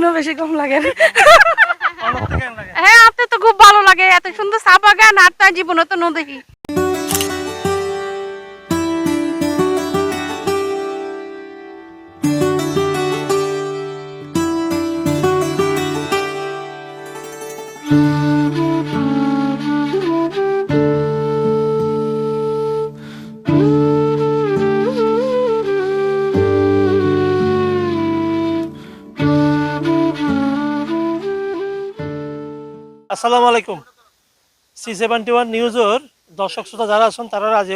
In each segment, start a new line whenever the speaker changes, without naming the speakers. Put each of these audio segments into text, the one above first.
তুমিও বেশি কম লাগে
হ্যাঁ আপনার তো খুব ভালো লাগে। এত সুন্দর চা বাগান আর তার জীবনে তো দেখি
আসসালামু আলাইকুম। সি সেভেন্টি ওয়ান নিউজর দর্শক শ্রোতা যারা আছেন, তারা আজ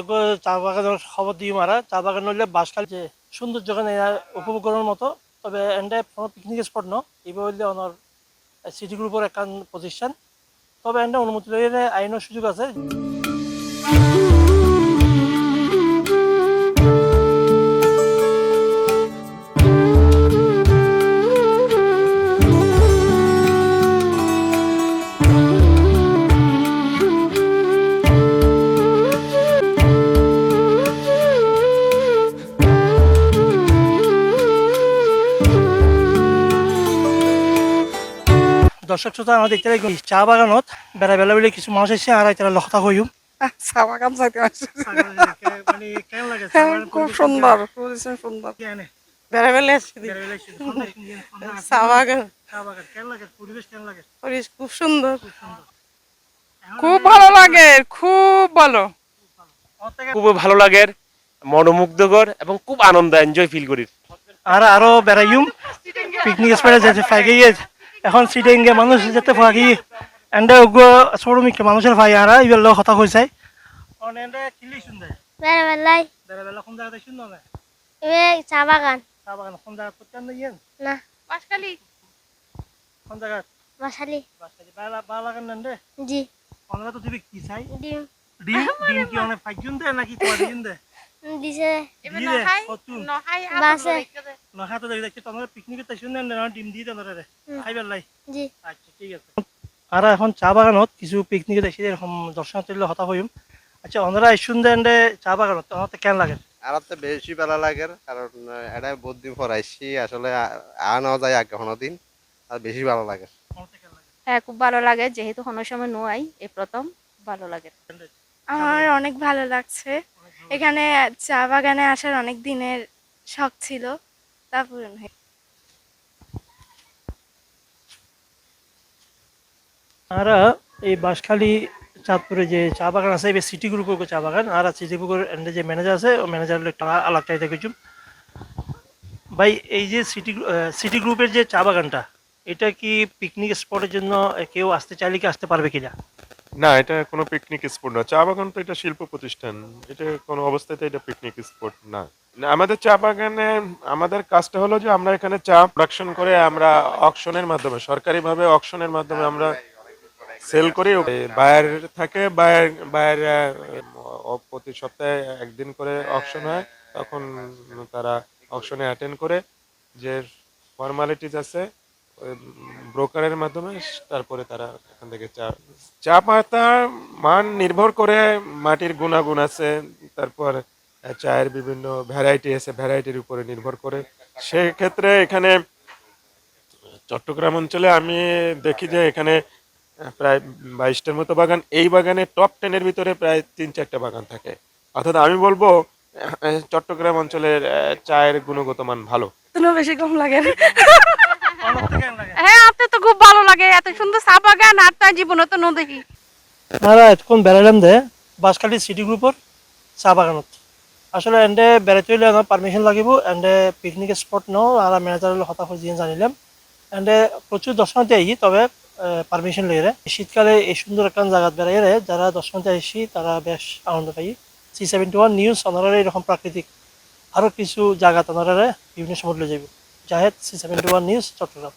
চা বাগানের খবর দিয়ে মারা। চা বাগান হইলে বাসকাল যে সুন্দর জায়গা উপভোগ করার মতো। তবে এন্ডে কোনো পিকনিক স্পট ন এইভাবে অনর সিটি গ্রুপের একখান প্রতিষ্ঠান তবে এন্ডে অনুমতি আইনের সুযোগ আছে। দর্শক শ্রোতা আমার দেখতে লাগবে চা বাগানত বেড়া বেলা বেলা কিছু মানুষ এসে আর তারা লখতা হইম
চা বাগান চাইতে আসছে। খুব সুন্দর সুন্দর। বেড়াবেলে আসছে চা বাগান।
পরিবেশ
খুব সুন্দর।
খুব ভালো লাগে খুব ভালো।
খুব ভালো লাগে মনোমুগ্ধকর এবং খুব আনন্দ এনজয় ফিল করি।
আর আরও বেড়াইম পিকনিক স্পটে যেতে ফাইগে এখন সিটিং গে মানুষ যেতে ফাগি এন্ডে উগ্র সরমিক মানুষের ভাই আর ইবেল লো কথা কইছে অন এন্ডে কিলি শুনদে
বেড়াবেলাই
বেড়া বেলা কোন জায়গাতে শুননো না
এ চা বাগান।
চা বাগান কোন জায়গা প্রত্যেক ইয়েন
না।
বাসকালি
কোন জায়গা
মশালি
বাসা বালা বালা লাগান নেন
জি।
আমরা তো দিবি কি চাই?
ডিম।
ডিম? ডিম কি অনেক ফাইজুন দে নাকি দে
দিছে।
এবার
দিয়ে দে,
নহাই
কতুন।
নহাই
বাসে।
নখা দেখি দেখছি তোমার পিকনিকে তাই ডিম দিয়ে দেন রে খাইবার লাই
জি।
আচ্ছা ঠিক আছে। আর এখন চা বাগানত কিছু পিকনিকে দেখি এরকম দর্শনার্থীর হতা হইম আচ্ছা ওনারা দেন চা বাগানত তোমার কেন লাগে?
আর তো বেশি বেলা লাগে কারণ এটা বহুত দিন পর আইসি আসলে আনা যায় আগে কোনো দিন আর বেশি ভালো লাগে।
হ্যাঁ খুব ভালো লাগে যেহেতু কোনো সময় নোয়াই এই প্রথম ভালো লাগে।
আমার অনেক ভালো লাগছে। এখানে চা বাগানে আসার অনেক দিনের শখ ছিল। তা পূরণ হয়ে
আর এই বাঁশখালী, চাঁদপুরে যে চা বাগান আছে, এই সিটি গ্রুপের চা বাগান, আর সিটি গ্রুপের এন্ডে যে ম্যানেজার আছে, ও ম্যানেজার টাকা আলাদা চাইতে কিছু। ভাই, এই যে সিটি সিটি গ্রুপের যে চা বাগানটা, এটা কি পিকনিক স্পটের জন্য কেউ আসতে চাইলে কি আসতে পারবে কিনা?
না, এটা কোনো পিকনিক স্পট না। চা বাগান তো এটা শিল্প প্রতিষ্ঠান। এটা কোনো অবস্থাতে এটা পিকনিক স্পট না। আমাদের চা বাগানে, আমাদের কাজটা হলো যে আমরা এখানে চা প্রোডাকশন করে আমরা অকশনের মাধ্যমে, সরকারিভাবে অকশনের মাধ্যমে আমরা সেল করি। বায়ার থাকে বায়ার বায়ার প্রতি সপ্তাহে একদিন করে অকশন হয়। তখন তারা অকশনে অ্যাটেন্ড করে। যে ফর্মালিটিস আছে ব্রোকারের মাধ্যমে তারপরে তারা এখান থেকে চা চা পাতার মান নির্ভর করে মাটির গুণাগুণ আছে, তারপর চায়ের বিভিন্ন ভ্যারাইটি আছে ভ্যারাইটির উপরে নির্ভর করে। সেক্ষেত্রে এখানে চট্টগ্রাম অঞ্চলে আমি দেখি যে এখানে প্রায় বাইশটার মতো বাগান। এই বাগানে টপ টেনের ভিতরে প্রায় তিন চারটা বাগান থাকে। অর্থাৎ আমি বলব চট্টগ্রাম অঞ্চলের চায়ের গুণগত মান ভালো।
বেশি কম লাগে
হ্যাঁ আপনার তো খুব ভালো লাগে। এত সুন্দর চা বাগান আর তার জীবনে তো দেখি।
আর এতক্ষণ বেড়ালাম দে? বাঁশখালী সিটি গ্রুপের চা বাগানত আসলে এন্ডে বেড়াইতে হইলে আমার পারমিশন লাগিব। এন্ডে পিকনিক স্পট ন আর ম্যানেজার হতা দিয়ে জানিলাম। এন্ডে প্রচুর দর্শনার্থী আই তবে পারমিশন লইরে শীতকালে এই সুন্দর একটা জায়গা বেড়াইলে যারা দর্শনার্থী আইসি তারা বেশ আনন্দ পাই। সি সেভেন্টি ওয়ান নিউজ ওনারা এরকম প্রাকৃতিক আরও কিছু জায়গা ওনারা বিভিন্ন সময় যাব Zahed C seventy one news Chattogram.